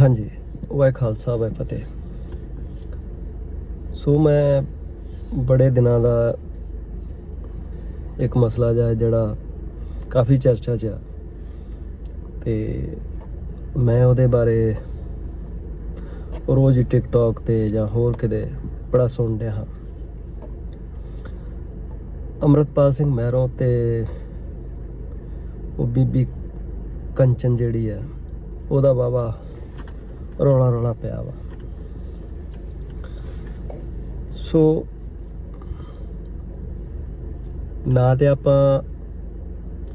ਹਾਂਜੀ ਵਾਹਿ ਖਾਲਸਾ ਵਾਹਿ ਫਤਿਹ। ਸੋ ਮੈਂ ਬੜੇ ਦਿਨਾਂ ਦਾ ਇੱਕ ਮਸਲਾ ਜਿਹਾ, ਜਿਹੜਾ ਕਾਫੀ ਚਰਚਾ 'ਚ ਆ। ਤੇ ਮੈਂ ਉਹਦੇ ਬਾਰੇ ਰੋਜ਼ ਹੀ ਟਿਕਟੌਕ ਤੇ ਜਾਂ ਹੋਰ ਕਿਤੇ ਬੜਾ ਸੁਣ ਰਿਹਾ ਹਾਂ। ਅਮਰਤਪਾਲ ਸਿੰਘ ਮਹਿਰੋਂ ਤੇ ਉਹ ਬੀਬੀ ਕੰਚਨ ਜਿਹੜੀ ਆ ਉਹਦਾ ਬਾਬਾ ਰੌਲਾ ਰੌਲਾ ਪਿਆ ਵਾ। ਸੋ ਨਾ ਤੇ ਆਪਾਂ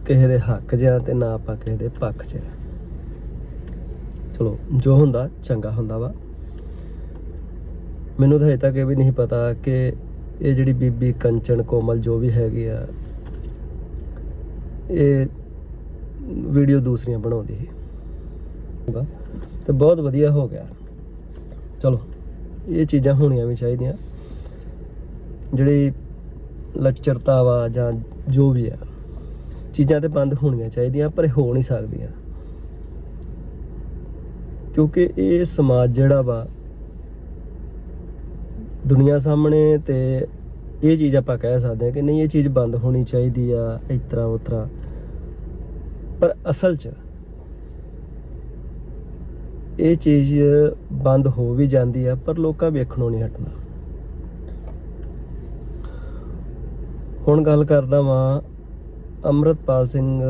ਕਿਸੇ ਦੇ ਹੱਕ 'ਚ ਆ ਤੇ ਨਾ ਆਪਾਂ ਕਿਸੇ ਦੇ ਪੱਖ 'ਚ ਚਲੋ, ਜੋ ਹੁੰਦਾ ਚੰਗਾ ਹੁੰਦਾ ਵਾ। ਮੈਨੂੰ ਤਾਂ ਹਜੇ ਤੱਕ ਇਹ ਵੀ ਨਹੀਂ ਪਤਾ ਕਿ ਇਹ ਜਿਹੜੀ ਬੀਬੀ ਕੰਚਨ ਕੋਮਲ ਜੋ ਵੀ ਹੈਗੀ ਆ, ਇਹ ਵੀਡੀਓ ਦੂਸਰੀਆਂ ਬਣਾਉਂਦੀ ਸੀ। ਹੋਗਾ ਤੇ ਬਹੁਤ ਵਧੀਆ ਹੋ ਗਿਆ। ਚਲੋ, ਇਹ ਚੀਜ਼ਾਂ ਹੋਣੀਆਂ ਵੀ ਚਾਹੀਦੀਆਂ। ਜਿਹੜੀ ਲੱਚਰਤਾ ਵਾ ਜਾਂ ਜੋ ਵੀ ਆ, ਚੀਜ਼ਾਂ ਤੇ ਬੰਦ ਹੋਣੀਆਂ ਚਾਹੀਦੀਆਂ, ਪਰ ਹੋ ਨਹੀਂ ਸਕਦੀਆਂ। ਕਿਉਂਕਿ ਇਹ ਸਮਾਜ ਜਿਹੜਾ ਵਾ, ਦੁਨੀਆ ਸਾਹਮਣੇ ਤੇ ਇਹ ਚੀਜ਼ ਆਪਾਂ ਕਹਿ ਸਕਦੇ ਹਾਂ ਕਿ ਨਹੀਂ, ਇਹ ਚੀਜ਼ ਬੰਦ ਹੋਣੀ ਚਾਹੀਦੀ ਆ, ਇਸ ਤਰ੍ਹਾਂ ਉਸ ਤਰ੍ਹਾਂ। ਪਰ ਅਸਲ 'ਚ ਇਹ ਚੀਜ਼ ਬੰਦ ਹੋ ਵੀ ਜਾਂਦੀ ਆ, ਪਰ ਲੋਕਾਂ ਵੇਖਣੋਂ ਨਹੀਂ ਹਟਣਾ। ਹੁਣ ਗੱਲ ਕਰਦਾ ਵਾਂ ਅਮਰਤਪਾਲ ਸਿੰਘ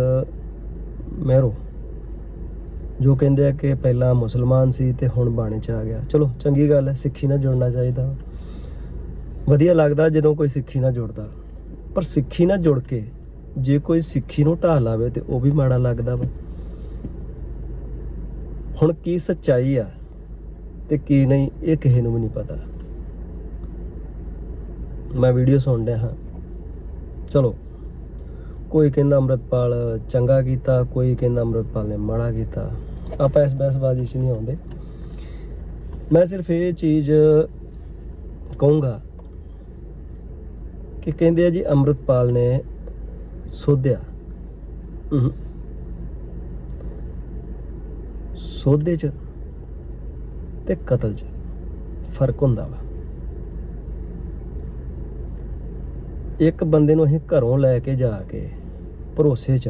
ਮਹਿਰੋ, ਜੋ ਕਹਿੰਦੇ ਆ ਕਿ ਪਹਿਲਾਂ ਮੁਸਲਮਾਨ ਸੀ ਤੇ ਹੁਣ ਬਾਣੇ ਚ ਆ ਗਿਆ। ਚਲੋ, ਚੰਗੀ ਗੱਲ ਹੈ, ਸਿੱਖੀ ਨਾਲ ਜੁੜਨਾ ਚਾਹੀਦਾ। ਵਧੀਆ ਲੱਗਦਾ ਜਦੋਂ ਕੋਈ ਸਿੱਖੀ ਨਾਲ ਜੁੜਦਾ। ਪਰ ਸਿੱਖੀ ਨਾਲ ਜੁੜ ਕੇ ਜੇ ਕੋਈ ਸਿੱਖੀ ਨੂੰ ਢਾਹ ਲਾਵੇ ਤੇ ਉਹ ਵੀ ਮਾੜਾ ਲੱਗਦਾ ਵਾ। ਹੁਣ ਕੀ ਸੱਚਾਈ ਆ ਤੇ ਕੀ ਨਹੀਂ, ਇਹ ਕਿਸੇ ਨੂੰ ਵੀ ਨਹੀਂ ਪਤਾ। ਮੈਂ ਵੀਡੀਓ ਸੁਣ ਰਿਹਾ ਹਾਂ। ਚਲੋ, ਕੋਈ ਕਹਿੰਦਾ ਅੰਮ੍ਰਿਤਪਾਲ ਚੰਗਾ ਕੀਤਾ, ਕੋਈ ਕਹਿੰਦਾ ਅੰਮ੍ਰਿਤਪਾਲ ਨੇ ਮਾੜਾ ਕੀਤਾ। ਆਪਾਂ ਇਸ ਬਹਿਸਬਾਜ਼ੀ 'ਚ ਨਹੀਂ ਆਉਂਦੇ। ਮੈਂ ਸਿਰਫ ਇਹ ਚੀਜ਼ ਕਹੂੰਗਾ ਕਿ ਕਹਿੰਦੇ ਆ ਜੀ ਅੰਮ੍ਰਿਤਪਾਲ ਨੇ ਸੋਧਿਆ। ਹਮ। ਸੋਧੇ 'ਚ ਤੇ ਕਤਲ 'ਚ ਫ਼ਰਕ ਹੁੰਦਾ ਵਾ। ਇੱਕ ਬੰਦੇ ਨੂੰ ਅਸੀਂ ਘਰੋਂ ਲੈ ਕੇ ਜਾ ਕੇ ਭਰੋਸੇ 'ਚ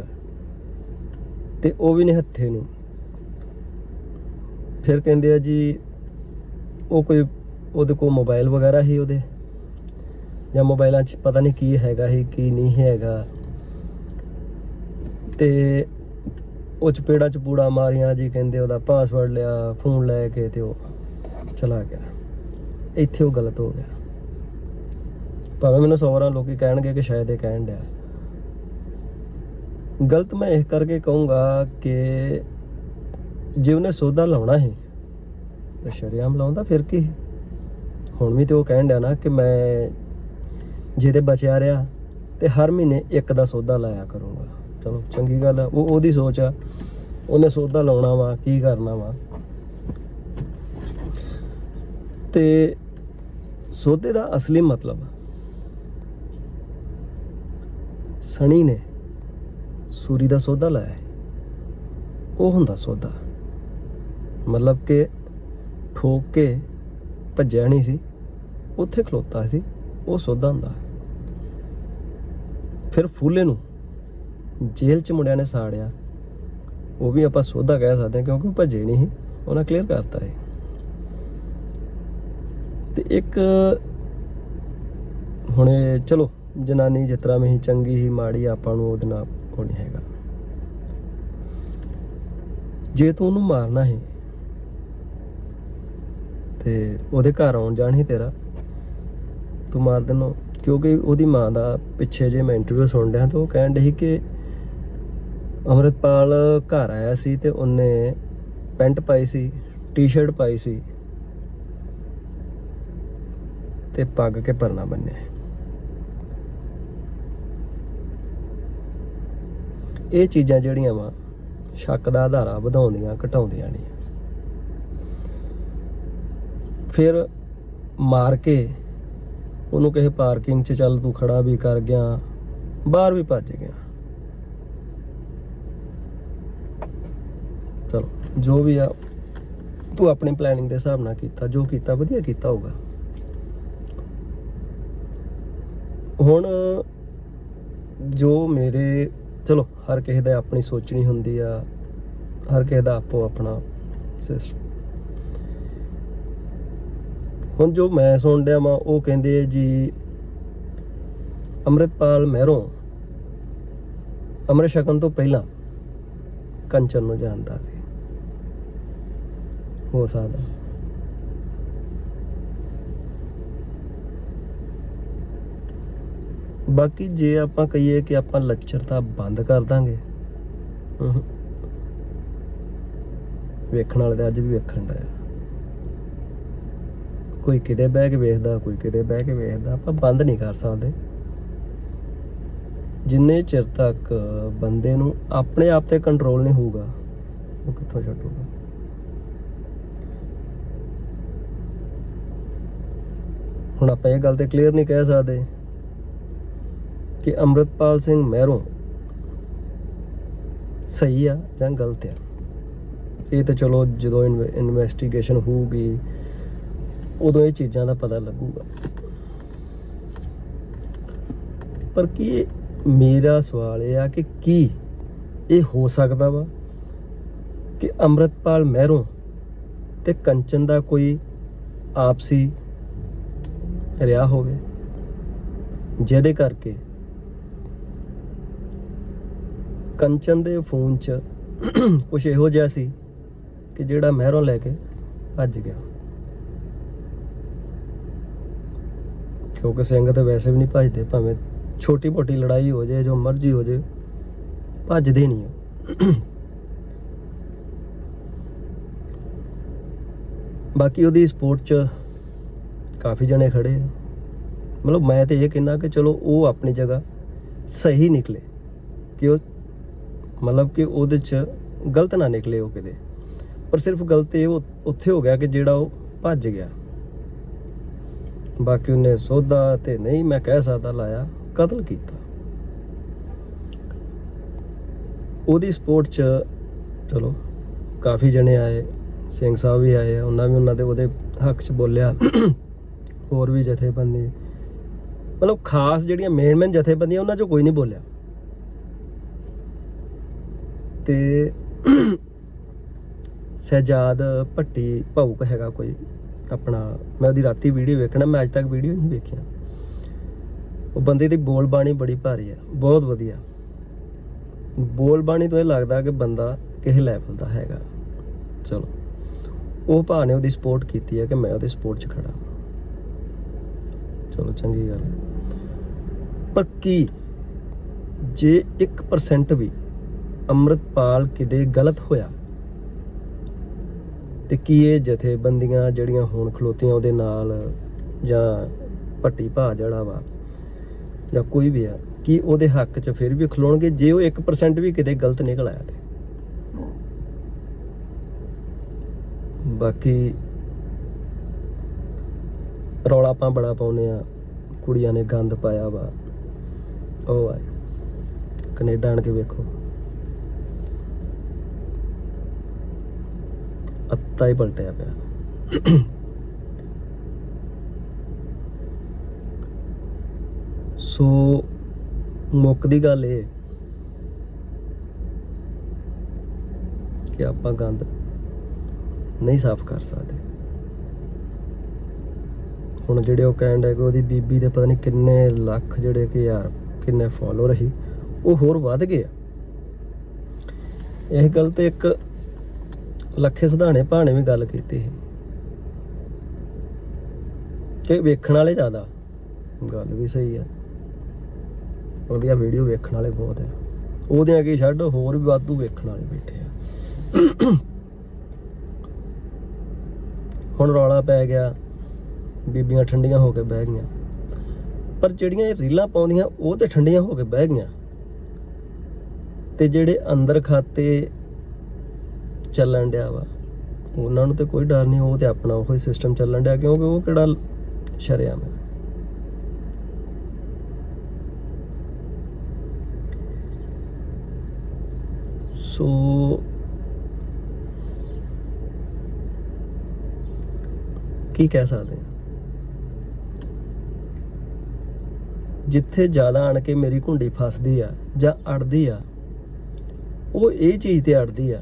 ਤੇ ਉਹ ਵੀ ਨਹੀਂ ਹੱਥੇ ਨੂੰ। ਫਿਰ ਕਹਿੰਦੇ ਆ ਜੀ, ਉਹ ਕੋਈ ਉਹਦੇ ਕੋਲ ਮੋਬਾਈਲ ਵਗੈਰਾ ਹੀ ਉਹਦੇ? ਜਾਂ ਮੋਬਾਈਲਾਂ 'ਚ ਪਤਾ ਨਹੀਂ ਕੀ ਹੈਗਾ ਹੀ ਕੀ ਨਹੀਂ ਹੈਗਾ। ਤੇ ਉਹ ਚਪੇੜਾ ਚਪੂੜਾ ਮਾਰੀਆਂ, ਜੀ ਕਹਿੰਦੇ ਉਹਦਾ ਪਾਸਵਰਡ ਲਿਆ ਫੋਨ ਲੈ ਕੇ ਤੇ ਉਹ ਚਲਾ ਗਿਆ। ਇੱਥੇ ਉਹ ਗਲਤ ਹੋ ਗਿਆ। ਭਾਵੇਂ ਮੈਨੂੰ ਸੌਰਾਂ ਲੋਕੀ ਕਹਿਣਗੇ ਕਿ ਸ਼ਾਇਦ ਇਹ ਕਹਿਣ ਡਿਆ। ਗਲਤ ਮੈਂ ਇਸ ਕਰਕੇ ਕਹੂੰਗਾ ਕਿ ਜੇ ਉਹਨੇ ਸੌਦਾ ਲਾਉਣਾ ਹੈ ਤਾਂ ਸ਼ਰੀਆਮ ਲਾਉਂਦਾ, ਫਿਰ ਕੀ? ਹੁਣ ਵੀ ਤੇ ਉਹ ਕਹਿਣ ਡਿਆ ਨਾ ਕਿ ਮੈਂ ਜਿਹਦੇ ਬਚਿਆ ਰਿਹਾ, ਤੇ ਹਰ ਮਹੀਨੇ ਇੱਕ ਦਾ ਸੌਦਾ ਲਾਇਆ ਕਰੂੰਗਾ। ਚਲੋ, ਚੰਗੀ ਗੱਲ ਆ। ਉਹ ਉਹਦੀ ਸੋਚ ਆ। ਉਹਨੇ ਸੌਦਾ ਲਾਉਣਾ ਵਾ, ਕੀ ਕਰਨਾ ਵਾ। ਤੇ ਸੌਦੇ ਦਾ ਅਸਲੀ ਮਤਲਬ ਸਣੀ ਨੇ ਸੂਰੀ ਦਾ ਸੌਦਾ ਲਾਇਆ। ਉਹ ਹੁੰਦਾ ਸੌਦਾ। ਮਤਲਬ ਕਿ ਠੋਕ ਕੇ ਭੱਜਿਆ ਨਹੀਂ ਸੀ। ਉੱਥੇ ਖਲੋਤਾ ਸੀ। ਉਹ ਸੌਦਾ ਹੁੰਦਾ। ਫਿਰ ਫੂਲੇ ਨੂੰ ਜੇਲ੍ਹ ਚ ਮੁੰਡਿਆਂ ਨੇ ਸਾੜਿਆ। ਉਹ ਵੀ ਆਪਾਂ ਸੋਧਾ ਕਹਿ ਸਕਦੇ ਹਾਂ ਕਿਉਂਕਿ ਉਹ ਭੱਜੇ ਨਹੀਂ ਸੀ। ਉਹਨਾਂ ਕਲੀਅਰ ਕਰਤਾ ਹੈ ਤੇ ਇੱਕ ਹੁਣ ਚਲੋ ਜਨਾਨੀ ਜਿਸ ਤਰ੍ਹਾਂ ਸੀ, ਚੰਗੀ ਹੀ ਮਾੜੀ ਆਪਾਂ ਨੂੰ ਉਹਦੇ ਨਾਲ ਉਹ ਨਹੀਂ ਹੈਗਾ। ਜੇ ਤੂੰ ਉਹਨੂੰ ਮਾਰਨਾ ਹੈ ਤੇ ਉਹਦੇ ਘਰ ਆਉਣ ਜਾਣ ਹੀ ਤੇਰਾ ਤੂੰ ਮਾਰ ਦੇਣਾ ਕਿਉਂਕਿ ਉਹਦੀ ਮਾਂ ਦਾ ਪਿੱਛੇ ਜੇ ਮੈਂ ਇੰਟਰਵਿਊ ਸੁਣ ਰਿਹਾ ਤਾਂ ਉਹ ਕਹਿਣ ਡਈ ਸੀ ਕਿ ਅਮਰਿਤਪਾਲ ਘਰ ਆਇਆ ਸੀ ਤੇ ਉਹਨੇ ਪੈਂਟ ਪਾਈ ਸੀ ਟੀ-ਸ਼ਰਟ ਪਾਈ ਸੀ ਤੇ ਪੱਗ ਕੇ ਪਰਨਾ ਬੰਨਿਆ। ਇਹ ਚੀਜ਼ਾਂ ਜਿਹੜੀਆਂ ਵਾ, ਸ਼ੱਕ ਦਾ ਆਧਾਰਾ ਵਧਾਉਂਦੀਆਂ, ਘਟਾਉਂਦੀਆਂ ਨਹੀਂ ਫਿਰ ਮਾਰ ਕੇ ਉਹਨੂੰ ਕਿਸੇ ਪਾਰਕਿੰਗ 'ਚ ਚੱਲ ਤੂੰ ਖੜਾ ਵੀ ਕਰ ਗਿਆ, ਬਾਹਰ ਵੀ ਭੱਜ ਗਿਆ। ਚਲੋ, ਜੋ ਵੀ ਆ, ਤੂੰ ਆਪਣੀ ਪਲੈਨਿੰਗ ਦੇ ਹਿਸਾਬ ਨਾਲ ਕੀਤਾ, ਜੋ ਕੀਤਾ, ਵਧੀਆ ਕੀਤਾ ਹੋਊਗਾ। ਹੁਣ ਜੋ ਮੇਰੇ, ਚਲੋ, ਹਰ ਕਿਸੇ ਦਾ ਆਪਣੀ ਸੋਚਣੀ ਹੁੰਦੀ ਆ, ਹਰ ਕਿਸੇ ਦਾ ਆਪੋ ਆਪਣਾ ਸਿਸਟਮ ਹੁਣ ਜੋ ਮੈਂ ਸੁਣ ਰਿਹਾ ਵਾਂ, ਉਹ ਕਹਿੰਦੇ ਜੀ, ਅੰਮ੍ਰਿਤਪਾਲ ਮਹਿਰੋਂ ਅੰਮ੍ਰਿਤ ਛਕਣ ਤੋਂ ਪਹਿਲਾਂ ਕੰਚਨ ਨੂੰ ਜਾਣਦਾ ਸੀ। ਹੋ ਸਕਦਾ। ਬਾਕੀ ਜੇ ਆਪਾਂ ਕਹੀਏ ਕਿ ਆਪਾਂ ਲੱਚਰਤਾ ਬੰਦ ਕਰ ਦਾਂਗੇ। ਵੇਖਣ ਵਾਲੇ ਤਾਂ ਅੱਜ ਵੀ ਵੇਖਣ ਦਾ ਕੋਈ ਕਿਤੇ ਬਹਿ ਕੇ ਵੇਖਦਾ, ਕੋਈ ਕਿਤੇ ਬਹਿ ਕੇ ਵੇਖਦਾ, ਆਪਾਂ ਬੰਦ ਨਹੀਂ ਕਰ ਸਕਦੇ। ਜਿੰਨੇ ਚਿਰ ਤੱਕ ਬੰਦੇ ਨੂੰ ਆਪਣੇ ਆਪ ਤੇ ਕੰਟਰੋਲ ਨਹੀਂ ਹੋਊਗਾ, ਉਹ ਕਿੱਥੋਂ ਛੱਡੂਗਾ? ਹੁਣ ਆਪਾਂ ਇਹ ਗੱਲ ਤੇ ਕਲੀਅਰ ਨਹੀਂ ਕਹਿ ਸਕਦੇ ਕਿ ਅੰਮ੍ਰਿਤਪਾਲ ਸਿੰਘ ਮਹਿਰੋਂ ਸਹੀ ਆ ਜਾਂ ਗਲਤ ਆ। ਇਹ ਤਾਂ ਚਲੋ ਜਦੋਂ ਇਨਵੈਸਟੀਗੇਸ਼ਨ ਹੋਊਗੀ, ਉਦੋਂ ਇਹ ਚੀਜ਼ਾਂ ਦਾ ਪਤਾ ਲੱਗੂਗਾ। ਪਰ ਕੀ ਮੇਰਾ ਸਵਾਲ ਇਹ ਆ ਕਿ ਕੀ ਇਹ ਹੋ ਸਕਦਾ ਵਾ ਕਿ ਅੰਮ੍ਰਿਤਪਾਲ ਮਹਿਰੋਂ ਤੇ ਕੰਚਨ ਦਾ ਕੋਈ ਆਪਸੀ ਰਿਹਾ ਹੋਵੇ। ਜਿਹਦੇ ਕਰਕੇ ਕੰਚਨ ਦੇ ਫੋਨ 'ਚ ਕੁਝ ਇਹੋ ਜਿਹਾ ਸੀ ਕਿ ਜਿਹੜਾ ਮਹਿਰੋਂ ਲੈ ਕੇ ਭੱਜ ਗਿਆ। ਕਿਉਂਕਿ ਸਿੰਘ ਤਾਂ ਵੈਸੇ ਵੀ ਨਹੀਂ ਭੱਜਦੇ, ਭਾਵੇਂ ਛੋਟੀ ਮੋਟੀ ਲੜਾਈ ਹੋ ਜਾਏ, ਜੋ ਮਰਜ਼ੀ ਹੋ ਜਾਏ, ਭੱਜਦੇ ਨਹੀਂ ਉਹ। ਬਾਕੀ ਉਹਦੀ ਸਪੋਰਟ 'ਚ ਕਾਫੀ ਜਣੇ ਖੜੇ ਆ। ਮਤਲਬ ਮੈਂ ਤੇ ਇਹ ਕਹਿੰਦਾ ਕਿ ਚਲੋ ਉਹ ਆਪਣੀ ਜਗ੍ਹਾ ਸਹੀ ਨਿਕਲੇ ਕਿ ਉਹ ਮਤਲਬ ਕਿ ਉਹਦੇ 'ਚ ਗਲਤ ਨਾ ਨਿਕਲੇ ਉਹ ਕਿਤੇ। ਪਰ ਸਿਰਫ ਗਲਤ ਇਹ ਉੱਥੇ ਹੋ ਗਿਆ ਕਿ ਜਿਹੜਾ ਉਹ ਭੱਜ ਗਿਆ। ਬਾਕੀ ਉਹਨੇ ਸੋਧਾ ਤੇ ਨਹੀਂ ਮੈਂ ਕਹਿ ਸਕਦਾ ਲਾਇਆ, ਕਤਲ ਕੀਤਾ। ਉਹਦੀ ਸਪੋਰਟ 'ਚ ਚਲੋ ਕਾਫੀ ਜਣੇ ਆਏ, ਸਿੰਘ ਸਾਹਿਬ ਵੀ ਆਏ ਉਹਨਾਂ ਵੀ ਉਹਨਾਂ ਦੇ ਉਹਦੇ ਹੱਕ 'ਚ ਬੋਲਿਆ। ਹੋਰ ਵੀ ਜਥੇਬੰਦੀ। ਮਤਲਬ ਖਾਸ ਜਿਹੜੀਆਂ ਮੇਨ ਮੇਨ ਜਥੇਬੰਦੀਆਂ, ਉਹਨਾਂ 'ਚੋਂ ਕੋਈ ਨਹੀਂ ਬੋਲਿਆ। ਤੇ ਸਹਿਜਾਦ ਭੱਟੀ ਭਾਊਕ ਹੈਗਾ ਕੋਈ। ਆਪਣਾ, ਮੈਂ ਉਹਦੀ ਰਾਤੀ ਵੀਡੀਓ ਵੇਖਣਾ, ਮੈਂ ਅੱਜ ਤੱਕ ਵੀਡੀਓ ਨਹੀਂ ਵੇਖਿਆ। ਉਹ ਬੰਦੇ ਦੀ ਬੋਲ ਬਾਣੀ ਬੜੀ ਭਾਰੀ ਹੈ ਬਹੁਤ ਵਧੀਆ। ਬੋਲ ਬਾਣੀ ਤੋਂ ਇਹ ਲੱਗਦਾ ਕਿ ਬੰਦਾ ਕਿਸੇ ਲੈਵਲ ਦਾ ਹੈਗਾ। ਚਲੋ। ਉਹ ਭਾ ਨੇ ਉਹਦੀ ਸਪੋਰਟ ਕੀਤੀ ਹੈ ਕਿ ਮੈਂ ਉਹਦੀ ਸਪੋਰਟ 'ਚ ਖੜਾ ਚਲੋ ਚੰਗੀ ਗੱਲ ਹੈ। ਪਰ ਕੀ ਜੇ 1% ਵੀ ਅੰਮ੍ਰਿਤਪਾਲ ਕਿਤੇ ਗਲਤ ਹੋਇਆ, ਤੇ ਕੀ ਇਹ ਜਥੇਬੰਦੀਆਂ ਜਿਹੜੀਆਂ ਹੁਣ ਖਲੋਤੀਆਂ ਉਹਦੇ ਨਾਲ ਜਾਂ ਭੱਟੀ ਭਾ ਜਿਹੜਾ ਵਾ, ਜਾਂ ਕੋਈ ਵੀ ਆ, ਕੀ ਉਹਦੇ ਹੱਕ 'ਚ ਫਿਰ ਵੀ ਖਲੋਣਗੇ ਜੇ ਉਹ 1% ਵੀ ਕਿਤੇ ਗਲਤ ਨਿਕਲ ਆਇਆ ਤੇ? ਬਾਕੀ ਰੌਲਾ ਆਪਾਂ ਬੜਾ ਪਾਉਨੇ ਆ ਕੁੜੀਆਂ ਨੇ ਗੰਦ ਪਾਇਆ ਵਾ। ਉਹ ਆ। ਕੈਨੇਡਾ ਆਣ ਕੇ ਵੇਖੋ। ਅੱਤਾ ਹੀ ਪਲਟਿਆ ਪਿਆ। ਸੋ, ਮੁੱਕ ਦੀ ਗੱਲ ਇਹ ਕਿ ਆਪਾਂ ਗੰਦ ਨਹੀਂ ਸਾਫ਼ ਕਰ ਸਕਦੇ। ਹੁਣ ਜਿਹੜੇ ਉਹ ਕਹਿਣ ਡਏ ਕਿ ਉਹਦੀ ਬੀਬੀ ਦੇ ਪਤਾ ਨਹੀਂ ਕਿੰਨੇ ਲੱਖ ਜਿਹੜੇ ਕਿ ਯਾਰ ਕਿੰਨੇ ਫਾਲੋਅਰ ਸੀ, ਉਹ ਹੋਰ ਵੱਧ ਗਏ ਆ। ਇਹ ਗੱਲ ਤੇ ਇੱਕ ਲੱਖੇ ਸਿਧਾਣੇ ਭਾਣੇ ਵੀ ਗੱਲ ਕੀਤੀ ਸੀ। ਕਿ ਵੇਖਣ ਵਾਲੇ ਜ਼ਿਆਦਾ, ਗੱਲ ਵੀ ਸਹੀ ਆ। ਉਹਦੀਆਂ ਵੀਡੀਓ ਵੇਖਣ ਵਾਲੇ ਬਹੁਤ ਆ। ਉਹਦੀਆਂ ਕੀ ਛੱਡ, ਹੋਰ ਵੀ ਵਾਧੂ ਵੇਖਣ ਵਾਲੇ ਬੈਠੇ ਆ। ਹੁਣ ਰੌਲਾ ਪੈ ਗਿਆ। ਬੀਬੀਆਂ ਠੰਡੀਆਂ ਹੋ ਕੇ ਬਹਿ ਗਈਆਂ। ਪਰ ਜਿਹੜੀਆਂ ਇਹ ਰੀਲਾਂ ਪਾਉਂਦੀਆਂ, ਉਹ ਤੇ ਠੰਡੀਆਂ ਹੋ ਕੇ ਬਹਿ ਗਈਆਂ। ਤੇ ਜਿਹੜੇ ਅੰਦਰ ਖਾਤੇ ਚੱਲਣ ਡਿਆ ਵਾ, ਉਹਨਾਂ ਨੂੰ ਤੇ ਕੋਈ ਡਰ ਨਹੀਂ, ਉਹ ਤੇ ਆਪਣਾ ਉਹੀ ਸਿਸਟਮ ਚੱਲਣ ਡਿਆ, ਕਿਉਂਕਿ ਉਹ ਕਿਹੜਾ ਸ਼ਰਿਆਮ ਹੈ ਸੋ ਕੀ ਕਹਿ ਸਕਦੇ ਹਾਂ ਜਿੱਥੇ ਜ਼ਿਆਦਾ ਆਣ ਕੇ ਮੇਰੀ ਘੁੰਡੀ ਫਸਦੀ ਆ ਜਾਂ ਅੜਦੀ ਆ, ਉਹ ਇਹ ਚੀਜ਼ ਤੇ ਅੜਦੀ ਆ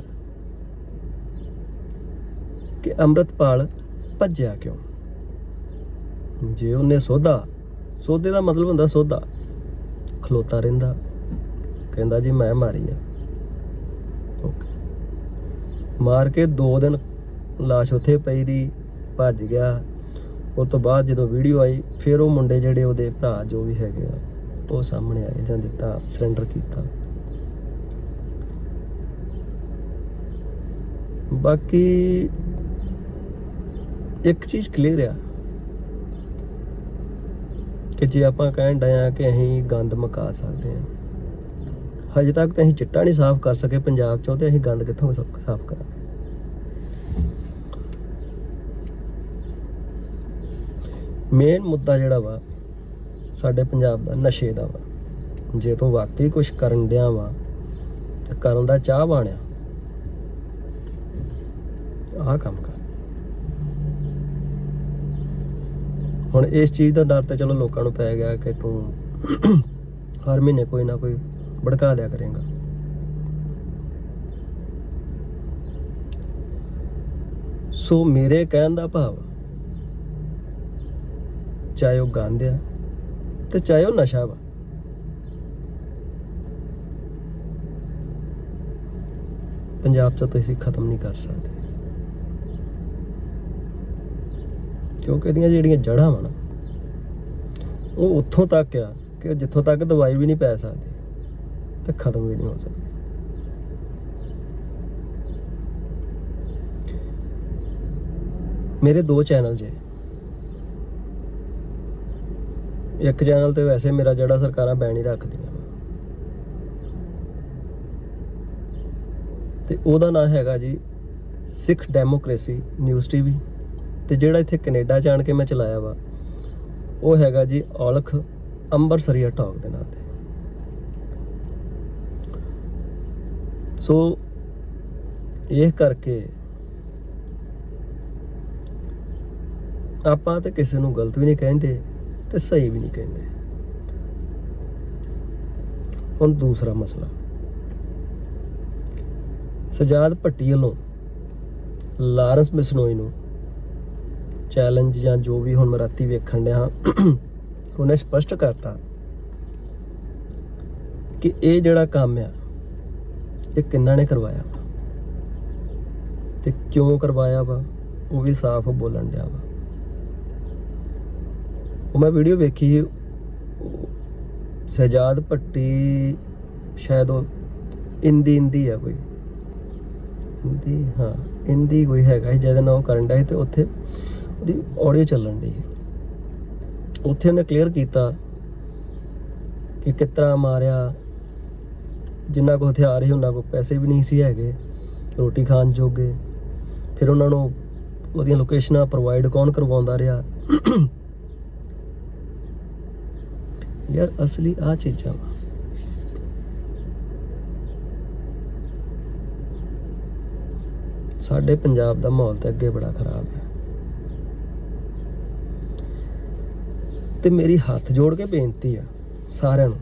ਕਿ ਅੰਮ੍ਰਿਤਪਾਲ ਭੱਜਿਆ ਕਿਉਂ? ਜੇ ਉਹਨੇ ਸੋਧਾ, ਸੋਧੇ ਦਾ ਮਤਲਬ ਹੁੰਦਾ ਸੋਧਾ। ਖਲੋਤਾ ਰਹਿੰਦਾ, ਕਹਿੰਦਾ ਜੀ ਮੈਂ ਮਾਰੀ ਆ। ਓਕੇ ਮਾਰ ਕੇ 2 ਦਿਨ ਲਾਸ਼ ਉੱਥੇ ਪਈ ਰਹੀ, ਭੱਜ ਗਿਆ। ਉਸ ਤੋਂ ਬਾਅਦ ਜਦੋਂ ਵੀਡੀਓ ਆਈ, ਫਿਰ ਉਹ ਮੁੰਡੇ ਜਿਹੜੇ ਉਹਦੇ ਭਰਾ ਜੋ ਵੀ ਹੈਗੇ ਆ, ਉਹ ਸਾਹਮਣੇ ਆਏ ਜਾਂ ਦਿੱਤਾ ਸਰੈਂਡਰ ਕੀਤਾ। ਬਾਕੀ ਇੱਕ ਚੀਜ਼ ਕਲੀਅਰ ਆ ਕਿ ਜੇ ਆਪਾਂ ਕਹਿਣ ਡਏ ਕਿ ਅਸੀਂ ਗੰਦ ਮਕਾ ਸਕਦੇ ਹਾਂ ਹਜੇ ਤੱਕ ਤਾਂ ਅਸੀਂ ਚਿੱਟਾ ਨਹੀਂ ਸਾਫ਼ ਕਰ ਸਕੇ ਪੰਜਾਬ ਚੋਂ ਤੇ ਅਸੀਂ ਗੰਦ ਕਿੱਥੋਂ ਸਾਫ਼ ਕਰਾਂਗੇ? ਮੇਨ ਮੁੱਦਾ ਜਿਹੜਾ ਵਾ, ਸਾਡੇ ਪੰਜਾਬ ਦਾ ਨਸ਼ੇ ਦਾ ਵਾ। ਜੇ ਤੂੰ ਵਾਕਈ ਕੁਝ ਕਰਨ ਡਿਆ ਵਾ, ਤੇ ਕਰਨ ਦਾ ਚਾਹ ਬਾਣਿਆ ਆਹ ਕੰਮ ਕਰ। ਹੁਣ ਇਸ ਚੀਜ਼ ਦਾ ਡਰ ਤਾਂ ਚਲੋ ਲੋਕਾਂ ਨੂੰ ਪੈ ਗਿਆ ਕਿ ਤੂੰ ਹਰ ਮਹੀਨੇ ਕੋਈ ਨਾ ਕੋਈ ਭੜਕਾ ਦਿਆ ਕਰੇਗਾ। ਸੋ ਮੇਰੇ ਕਹਿਣ ਦਾ ਭਾਵ ਚਾਹੇ ਉਹ ਗੰਦ ਆ ਤੇ ਚਾਹੇ ਉਹ ਨਸ਼ਾ ਵਾ। ਪੰਜਾਬ ਚ ਤੁਸੀਂ ਖਤਮ ਨਹੀਂ ਕਰ ਸਕਦੇ। ਕਿਉਂਕਿ ਇਹਦੀਆਂ ਜਿਹੜੀਆਂ ਜੜ੍ਹਾਂ ਵਾ ਨਾ, ਉਹ ਉੱਥੋਂ ਤੱਕ ਆ ਕਿ ਜਿੱਥੋਂ ਤੱਕ ਦਵਾਈ ਵੀ ਨਹੀਂ ਪੈ ਸਕਦੀ ਤੇ ਖਤਮ ਵੀ ਨਹੀਂ ਹੋ ਸਕਦੀ। ਮੇਰੇ ਦੋ ਚੈਨਲ ਜੇ। ਇੱਕ ਚੈਨਲ ਤੇ ਵੈਸੇ ਮੇਰਾ ਜਿਹੜਾ ਸਰਕਾਰਾਂ ਬੈਨ ਹੀ ਰੱਖਦੀਆਂ ਵਾ ਤੇ ਉਹਦਾ ਨਾਮ ਹੈਗਾ ਜੀ ਸਿੱਖ ਡੈਮੋਕ੍ਰੇਸੀ ਨਿਊਜ਼ ਟੀਵੀ। ਤੇ ਜਿਹੜਾ ਇੱਥੇ ਕੈਨੇਡਾ ਜਾਣ ਕੇ ਮੈਂ ਚਲਾਇਆ ਵਾ, ਉਹ ਹੈਗਾ ਜੀ ਔਲਖ ਅੰਬਰਸਰੀਆ ਟਾਕ ਦੇ ਨਾਂ ਤੇ। ਸੋ ਇਹ ਕਰਕੇ ਆਪਾਂ ਤਾਂ ਕਿਸੇ ਨੂੰ ਗਲਤ ਵੀ ਨਹੀਂ ਕਹਿੰਦੇ। ਤੇ ਸਹੀ ਵੀ ਨਹੀਂ ਕਹਿੰਦੇ। ਹੁਣ ਦੂਸਰਾ ਮਸਲਾ। ਸਜਾਦ ਭੱਟੀ ਵੱਲੋਂ ਲਾਰੈਂਸ ਬਿਸਨੋਈ ਨੂੰ ਚੈਲੰਜ ਜਾਂ ਜੋ ਵੀ ਹੁਣ ਮਰਾਤੀ ਵੇਖਣ ਡਿਆ ਹਾਂ, ਉਹਨੇ ਸਪਸ਼ਟ ਕਰਤਾ ਕਿ ਇਹ ਜਿਹੜਾ ਕੰਮ ਆ ਇਹ ਕਿੰਨਾ ਨੇ ਕਰਵਾਇਆ ਵਾ ਤੇ ਕਿਉਂ ਕਰਵਾਇਆ ਵਾ ਉਹ ਵੀ ਸਾਫ਼ ਬੋਲਣ ਡਿਆ ਵਾ। ਉਹ ਮੈਂ ਵੀਡੀਓ ਵੇਖੀ ਉਹ ਸਹਿਜਾਦ ਭੱਟੀ ਸ਼ਾਇਦ ਉਹ ਇੰਦੀ ਇੰਦੀ ਆ ਕੋਈ। ਇੰਦੀ, ਹਾਂ, ਇੰਦੀ ਕੋਈ ਹੈਗਾ ਸੀ, ਜਿਹਦੇ ਨਾਲ ਉਹ ਕਰਨ ਡਿਆ ਸੀ ਤੇ ਉੱਥੇ ਉਹਦੀ ਆਡੀਓ ਚੱਲਣ ਦੀ ਉੱਥੇ ਉਹਨੇ ਕਲੀਅਰ ਕੀਤਾ ਕਿ ਕਿਤਰਾ ਮਾਰਿਆ, ਜਿੰਨਾ ਕੋ ਹਥਿਆਰ ਸੀ ਉਹਨਾਂ ਕੋ ਪੈਸੇ ਵੀ ਨਹੀਂ ਸੀ ਹੈਗੇ, ਰੋਟੀ ਖਾਣ ਜੋਗੇ। ਫਿਰ ਉਹਨਾਂ ਨੂੰ ਉਹਦੀਆਂ ਲੋਕੇਸ਼ਨਾਂ ਪ੍ਰੋਵਾਈਡ ਕੌਣ ਕਰਵਾਉਂਦਾ ਰਿਹਾ? ਯਾਰ ਅਸਲੀ ਆ ਚੀਜ਼ਾਂ ਵਾ। ਸਾਡੇ ਪੰਜਾਬ ਦਾ ਮਾਹੌਲ ਤਾਂ ਅੱਗੇ ਬੜਾ ਖਰਾਬ ਹੈ। ਤੇ ਮੇਰੀ ਹੱਥ ਜੋੜ ਕੇ ਬੇਨਤੀ ਆ ਸਾਰਿਆਂ ਨੂੰ,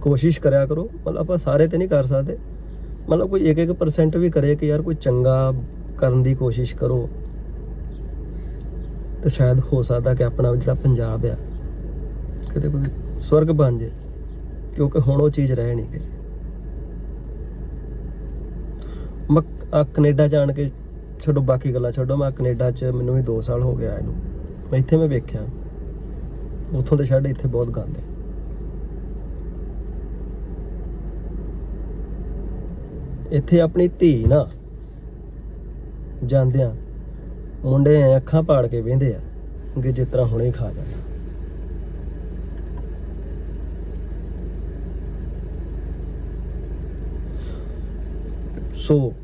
ਕੋਸ਼ਿਸ਼ ਕਰਿਆ ਕਰੋ, ਮਤਲਬ ਆਪਾਂ ਸਾਰੇ ਤੇ ਨਹੀਂ ਕਰ ਸਕਦੇ। ਮਤਲਬ ਕੋਈ 1-1% ਵੀ ਕਰੇ ਕਿ ਯਾਰ ਕੋਈ ਚੰਗਾ ਕਰਨ ਦੀ ਕੋਸ਼ਿਸ਼ ਕਰੋ। ਤੇ ਸ਼ਾਇਦ ਹੋ ਸਕਦਾ ਕਿ ਆਪਣਾ ਜਿਹੜਾ ਪੰਜਾਬ ਆ, ਕਿਤੇ ਕੋਈ ਸਵਰਗ ਬਣ ਜੇ, ਕਿਉਂਕਿ ਹੁਣ ਉਹ ਚੀਜ਼ ਰਹਿ ਨਹੀਂ ਗਈ। ਮੈਂ ਆ ਕੈਨੇਡਾ ਜਾਣ ਕੇ ਛੱਡੋ, ਬਾਕੀ ਗੱਲਾਂ ਛੱਡੋ, ਮੈਂ ਕੈਨੇਡਾ 'ਚ ਮੈਨੂੰ ਵੀ 2 ਸਾਲ ਹੋ ਗਿਆ ਇਹਨੂੰ। ਮੈਂ ਇੱਥੇ ਮੈਂ ਵੇਖਿਆ। ਉੱਥੋਂ ਦੇ ਛੱਡ ਇੱਥੇ ਬਹੁਤ ਗੰਦ ਹੈ। ਇੱਥੇ ਆਪਣੀ ਧੀ ਨਾ, ਜਾਂਦਿਆਂ ਮੁੰਡੇ ਅੱਖਾਂ ਪਾੜ ਕੇ ਵੇਂਦੇ ਆ ਕਿ ਜਿਸ ਤਰ੍ਹਾਂ ਹੁਣੇ ਖਾ ਜਾਣਾ। ਸੋ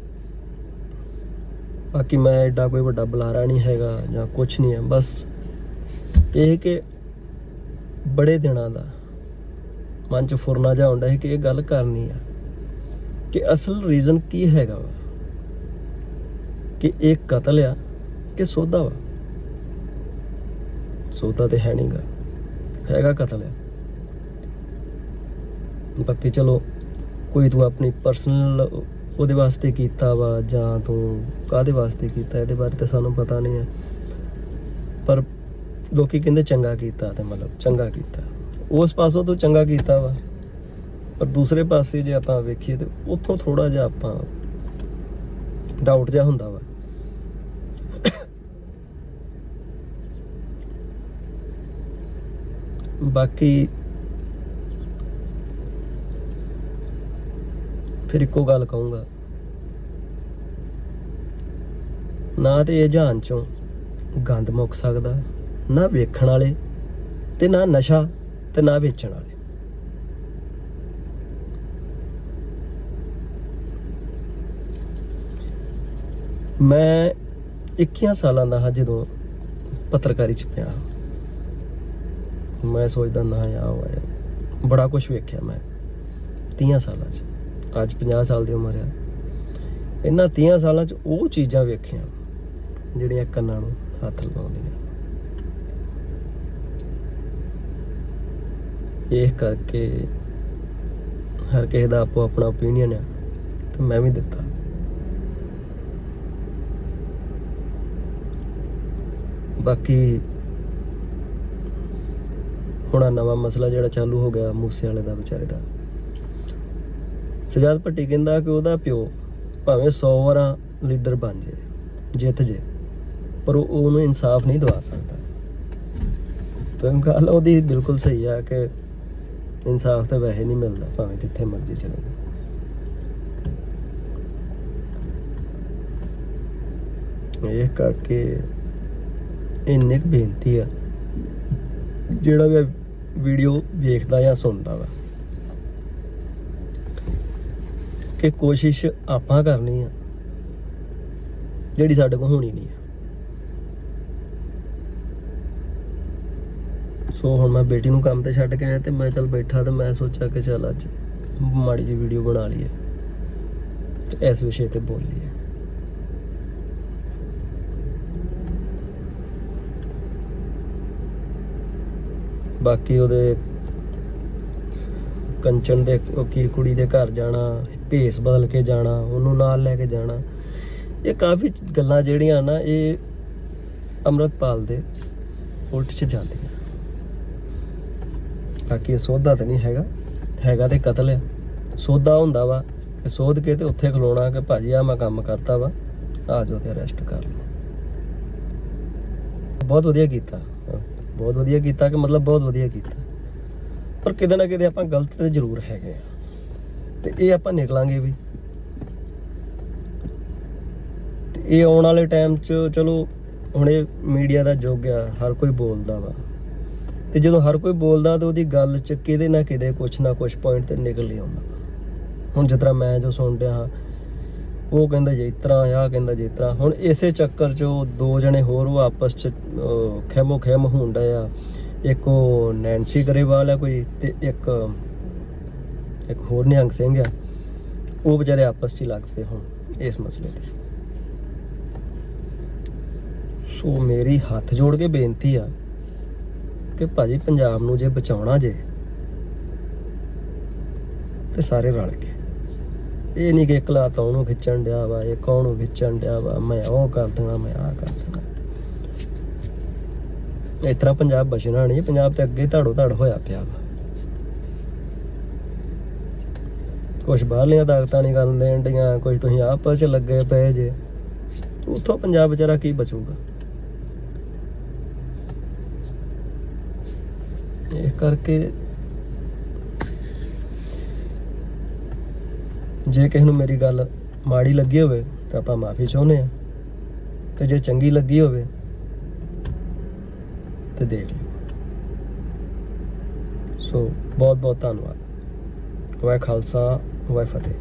ਬਾਕੀ ਮੈਂ ਐਡਾ ਕੋਈ ਵੱਡਾ ਬੁਲਾਰਾ ਨਹੀਂ ਹੈਗਾ ਜਾਂ ਕੁਝ ਨਹੀਂ ਹੈ, ਬਸ ਇਹ ਕਿ ਬੜੇ ਦਿਨਾਂ ਦਾ ਮਨ ਚ ਫੁਰਨਾ ਜਾ ਹੁੰਦਾ ਹੈ ਕਿ ਇਹ ਗੱਲ ਕਰਨੀ ਆ। ਕਿ ਅਸਲ ਰੀਜ਼ਨ ਕੀ ਹੈਗਾ ਵਾ? ਕਿ ਇਹ ਕਤਲ ਆ ਕਿ ਸੋਧਾ ਵਾ? ਸੌਦਾ ਤੇ ਹੈ ਨਹੀਂਗਾ ਹੈਗਾ ਕਤਲ ਆ। ਬਾਕੀ ਚਲੋ, ਕੋਈ ਤੂੰ ਆਪਣੀ ਪਰਸਨਲ ਉਹਦੇ ਵਾਸਤੇ ਕੀਤਾ ਵਾ ਜਾਂ ਤੂੰ ਕਾਦੇ ਵਾਸਤੇ ਕੀਤਾ? ਇਹਦੇ ਬਾਰੇ ਤਾਂ ਸਾਨੂੰ ਪਤਾ ਨਹੀਂ ਹੈ ਪਰ ਲੋਕੀ ਕਹਿੰਦੇ ਚੰਗਾ ਕੀਤਾ ਤੇ ਮਤਲਬ ਚੰਗਾ ਕੀਤਾ। ਉਸ ਪਾਸੋਂ ਤੂੰ ਚੰਗਾ ਕੀਤਾ ਵਾ। ਪਰ ਦੂਸਰੇ ਪਾਸੇ ਜੇ ਆਪਾਂ ਵੇਖੀਏ ਤੇ ਉੱਥੋਂ ਥੋੜਾ ਜਿਹਾ ਆਪਾਂ ਡਾਊਟ ਜਿਹਾ ਹੁੰਦਾ ਵਾ। ਬਾਕੀ ਫਿਰ ਇੱਕੋ ਗੱਲ ਕਹੂੰਗਾ। ਨਾ ਤੇ ਇਹ ਜਹਾਨ ਚੋਂ ਗੰਦ ਮੁੱਕ ਸਕਦਾ, ਨਾ ਵੇਖਣ ਵਾਲੇ ਤੇ ਨਾ ਨਸ਼ਾ ਤੇ ਨਾ ਵੇਚਣ ਵਾਲੇ। ਮੈਂ 21 ਸਾਲਾਂ ਦਾ ਹਾਂ ਜਦੋਂ ਪੱਤਰਕਾਰੀ ਚ ਪਿਆ। ਮੈਂ ਸੋਚਦਾ, ਨਾ ਆ ਹੋਇਆ ਬੜਾ ਕੁਝ ਵੇਖਿਆ ਮੈਂ 30 ਸਾਲਾਂ ਚ। ਅੱਜ 50 ਸਾਲ ਦੀ ਉਮਰ ਆ ਇਹਨਾਂ 30 ਸਾਲਾਂ ਚ ਉਹ ਚੀਜ਼ਾਂ ਵੇਖੀਆਂ, ਜਿਹੜੀਆਂ ਕੰਨਾਂ ਨੂੰ ਹੱਥ ਲਗਾਉਂਦੀਆਂ। ਇਹ ਕਰਕੇ ਹਰ ਕਿਸੇ ਦਾ ਆਪੋ ਆਪਣਾ ਓਪੀਨੀਅਨ ਆ, ਤੇ ਮੈਂ ਵੀ ਦਿੱਤਾ। ਬਾਕੀ ਹੁਣ ਨਵਾਂ ਮਸਲਾ ਜਿਹੜਾ ਚਾਲੂ ਹੋ ਗਿਆ ਮੂਸੇ ਵਾਲੇ ਦਾ, ਵਿਚਾਰੇ ਦਾ। ਸਜਾਦ ਭੱਟੀ ਕਹਿੰਦਾ ਕਿ ਉਹਦਾ ਪਿਓ ਭਾਵੇਂ 100 ਵਾਰਾਂ ਲੀਡਰ ਬਣ ਜੇ, ਜਿੱਤ ਜੇ, ਪਰ ਉਹ ਉਹਨੂੰ ਇਨਸਾਫ ਨਹੀਂ ਦਵਾ ਸਕਦਾ। ਤਾਂ ਗੱਲ ਉਹਦੀ ਬਿਲਕੁਲ ਸਹੀ ਆ ਕਿ ਇਨਸਾਫ ਤਾਂ ਵੈਸੇ ਨਹੀਂ ਮਿਲਦਾ, ਭਾਵੇਂ ਜਿੱਥੇ ਮਰਜ਼ੀ ਚਲੇ ਜਾ ਇਹ ਕਰਕੇ ਇੰਨੀ ਕੁ ਬੇਨਤੀ ਆ, ਜਿਹੜਾ ਵੀ ਵੀਡੀਓ ਵੇਖਦਾ ਜਾਂ ਸੁਣਦਾ ਵਾ। ਕਿ ਕੋਸ਼ਿਸ਼ ਆਪਾਂ ਕਰਨੀ ਆ। ਜਿਹੜੀ ਸਾਡੇ ਕੋਲ ਹੋਣੀ ਨਹੀਂ ਆ। ਸੋ ਹੁਣ ਮੈਂ ਬੇਟੀ ਨੂੰ ਕੰਮ ਤੇ ਛੱਡ ਕੇ ਆਇਆ ਤੇ ਮੈਂ ਚੱਲ ਬੈਠਾ ਤੇ ਮੈਂ ਸੋਚਿਆ ਕਿ ਚੱਲ ਅੱਜ ਮਾੜੀ ਜਿਹੀ ਵੀਡੀਓ ਬਣਾ ਲਈਏ ਤੇ ਇਸ ਵਿਸ਼ੇ ਤੇ ਬੋਲੀਏ। ਬਾਕੀ ਉਹਦੇ ਕੰਚਨ ਦੇ ਕੀ ਕੁੜੀ ਦੇ ਘਰ ਜਾਣਾ, ਭੇਸ ਬਦਲ ਕੇ ਜਾਣਾ, ਉਹਨੂੰ ਨਾਲ ਲੈ ਕੇ ਜਾਣਾ। ਇਹ ਕਾਫੀ ਗੱਲਾਂ ਜਿਹੜੀਆਂ ਨਾ, ਇਹ ਅੰਮ੍ਰਿਤਪਾਲ ਦੇ ਉਲਟ ਚ ਜਾਂਦੀਆਂ। ਬਾਕੀ ਇਹ ਸੋਧਾ ਤਾਂ ਨਹੀਂ ਹੈਗਾ। ਹੈਗਾ ਤੇ ਕਤਲ ਆ। ਸੋਧਾ ਹੁੰਦਾ ਵਾ ਕਿ ਸੋਧ ਕੇ ਤੇ ਉੱਥੇ ਖਲੋਣਾ ਕਿ ਭਾਜੀ ਆ ਮੈਂ ਕੰਮ ਕਰਤਾ ਵਾ, ਆ ਜਾਓ ਤੇ ਅਰੈਸਟ ਕਰ ਲਓ। ਬਹੁਤ ਵਧੀਆ ਕੀਤਾ। ਬਹੁਤ ਵਧੀਆ ਕੀਤਾ ਕਿ ਮਤਲਬ ਬਹੁਤ ਵਧੀਆ ਕੀਤਾ। ਪਰ ਕਿਤੇ ਨਾ ਕਿਤੇ ਆਪਾਂ ਗਲਤ ਤੇ ਜ਼ਰੂਰ ਹੈਗੇ ਆ। ਤੇ ਇਹ ਆਪਾਂ ਨਿਕਲਾਂਗੇ ਵੀ। ਤੇ ਇਹ ਆਉਣ ਵਾਲੇ ਟਾਈਮ 'ਚ ਚਲੋ, ਹੁਣ ਇਹ ਮੀਡੀਆ ਦਾ ਯੁੱਗ ਆ, ਹਰ ਕੋਈ ਬੋਲਦਾ ਵਾ। ਤੇ ਜਦੋਂ ਹਰ ਕੋਈ ਬੋਲਦਾ ਤਾਂ ਉਹਦੀ ਗੱਲ 'ਚ ਕਿਤੇ ਨਾ ਕਿਤੇ ਕੁਛ ਨਾ ਕੁਛ ਪੁਆਇੰਟ ਤੇ ਨਿਕਲ ਹੀ ਆਉਂਦਾ। ਹੁਣ ਜਿਸ ਤਰ੍ਹਾਂ ਮੈਂ ਜੋ ਸੁਣ ਰਿਹਾ ਹਾਂ, ਉਹ ਕਹਿੰਦਾ ਜੇ ਇਤਰਾ ਆ, ਕਹਿੰਦਾ ਜੇ ਇਤਰਾ ਹੁਣ ਇਸੇ ਚੱਕਰ 'ਚ ਉਹ ਦੋ ਜਣੇ ਹੋਰ ਉਹ ਆਪਸ 'ਚ ਖਹਿਮੋ ਖਹਿਮ ਖੈਮ ਹੁੰਦਾ ਆ। ਇੱਕ ਉਹ ਨੈਂਸੀ ਗਰੇਵਾਲ ਹੈ ਕੋਈ ਤੇ ਇੱਕ ਇੱਕ ਹੋਰ ਨਿਹੰਗ ਸਿੰਘ ਆ। ਉਹ ਵਿਚਾਰੇ ਆਪਸ 'ਚ ਹੀ ਲੱਗ ਪਏ ਹੁਣ ਇਸ ਮਸਲੇ ਤੇ। ਸੋ ਮੇਰੀ ਹੱਥ ਜੋੜ ਕੇ ਬੇਨਤੀ ਆ ਕਿ ਭਾਜੀ ਪੰਜਾਬ ਨੂੰ ਜੇ ਬਚਾਉਣਾ ਜੇ, ਤੇ ਸਾਰੇ ਰਲ ਕੇ। ਇਹ ਨਹੀਂ ਕਿ ਇਕਲਾ ਤਾਂ ਉਹਨੂੰ ਖਿੱਚਣ ਡਿਆ ਵਾ, ਇਹ ਕੌਣ ਨੂੰ ਖਿੱਚਣ ਡਿਆ ਵਾ, ਮੈਂ ਉਹ ਕਰ ਦਣਾ ਮੈਂ ਆਹ ਕਰ ਦਣਾ ਇਸ ਤਰ੍ਹਾਂ ਪੰਜਾਬ ਬਚਣਾ ਨਹੀਂ, ਪੰਜਾਬ ਤੇ ਅੱਗੇ ਧੜੋ ਧੜ ਹੋਇਆ ਪਿਆ ਵਾ। ਕੁਝ ਬਾਹਰਲੀਆਂ ਤਾਕਤਾਂ ਨਹੀਂ ਕਰਨ ਦੇਣ ਡੀਆਂ ਕੁਝ ਤੁਸੀਂ ਆਪਸ ਚ ਲੱਗੇ ਪਏ ਜੇ। ਉੱਥੋਂ ਪੰਜਾਬ ਵਿਚਾਰਾ ਕੀ ਬਚੂਗਾ? ਇਹ ਕਰਕੇ ਜੇ ਕਿਸੇ ਨੂੰ ਮੇਰੀ ਗੱਲ ਮਾੜੀ ਲੱਗੀ ਹੋਵੇ, ਤਾਂ ਆਪਾਂ ਮਾਫੀ ਚਾਹੁੰਦੇ ਆ ਤੇ ਜੇ ਚੰਗੀ ਲੱਗੀ ਹੋਵੇ ਤੇ ਦੇਖ ਲਿਓ ਸੋ ਬਹੁਤ ਬਹੁਤ ਧੰਨਵਾਦ। ਵਾਹਿ ਖਾਲਸਾ ਵਾਹਿ ਫਤਿਹ।